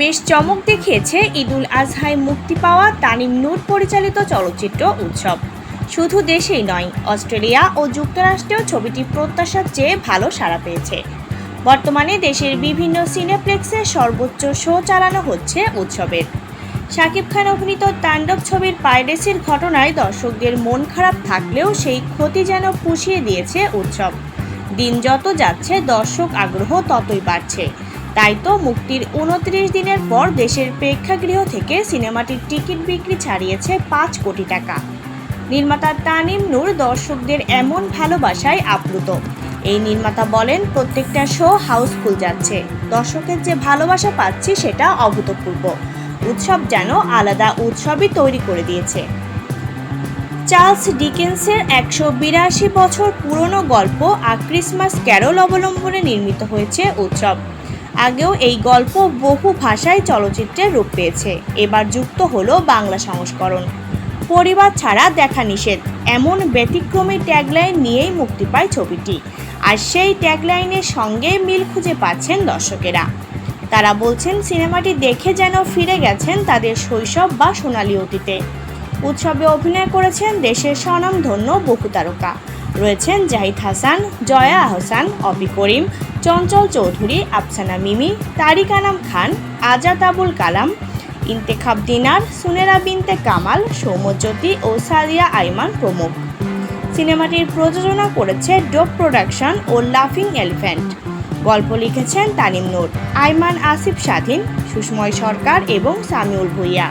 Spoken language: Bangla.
বেশ চমক দেখিয়েছে ঈদুল আজহায় মুক্তি পাওয়া তানিম নূর পরিচালিত চলচ্চিত্র উৎসব। শুধু দেশেই নয়, অস্ট্রেলিয়া ও যুক্তরাষ্ট্রেও ছবিটি প্রত্যাশার চেয়ে ভালো সাড়া পেয়েছে। বর্তমানে দেশের বিভিন্ন সিনেপ্লেক্সে সর্বোচ্চ শো চালানো হচ্ছে উৎসবের। শাকিব খান অভিনীত তাণ্ডব ছবির পাইরেসির ঘটনায় দর্শকদের মন খারাপ থাকলেও সেই ক্ষতি যেন পুষিয়ে দিয়েছে উৎসব। দিন যত যাচ্ছে, দর্শক আগ্রহ ততই বাড়ছে। তাই তো মুক্তির উনত্রিশ দিনের পর দেশের প্রেক্ষাগৃহ থেকে সিনেমাটির টিকিট বিক্রি ছাড়িয়েছে পাঁচ কোটি টাকা। নির্মাতা তানিম নূর দর্শকদের এমন ভালোবাসায় আপ্লুত। এই নির্মাতা বলেন, প্রত্যেকটা শো হাউসফুল যাচ্ছে। দর্শকের যে ভালোবাসা পাচ্ছি সেটা অভূতপূর্ব। উৎসব যেন আলাদা উৎসবই তৈরি করে দিয়েছে। চার্লস ডিকেন্সের একশো বিরাশি বছর পুরনো গল্প, আ ক্রিসমাস ক্যারল অবলম্বনে নির্মিত হয়েছে উৎসব। আগেও এই গল্প বহু ভাষায় চলচ্চিত্রে রূপ পেয়েছে। এবার যুক্ত হলো বাংলা সংস্করণ। পরিবার ছাড়া দেখা নিষেধ। এমন ব্যতিক্রমী ট্যাগলাইন নিয়েই মুক্তি পায় ছবিটি। আর সেই ট্যাগলাইনের সঙ্গে মিল খুঁজে পাচ্ছেন দর্শকেরা। তারা বলছেন, সিনেমাটি দেখে যেন ফিরে গেছেন তাদের শৈশব বা সোনালি অতীতে। উৎসবে অভিনয় করেছেন দেশের স্বনামধন্য বহু তারকা। রয়েছেন জাহিদ হাসান, জয়া আহসান অপি করিম চঞ্চল চৌধুরী, আফসানা মিমি, তারিক আনাম খান, আজাদ আবুল কালাম, ইন্তেখাব দিনার, সুনেরা বিনতে কামাল, সৌম্যজ্যোতি ও সাদিয়া আইমান প্রমুখ। সিনেমাটির প্রযোজনা করেছে ডোপ প্রোডাকশন ও লাফিং এলিফ্যান্ট। গল্প লিখেছেন তানিম নূর, আইমান আসিফ স্বাধীন, সুষময় সরকার এবং সামিউল ভুইয়া।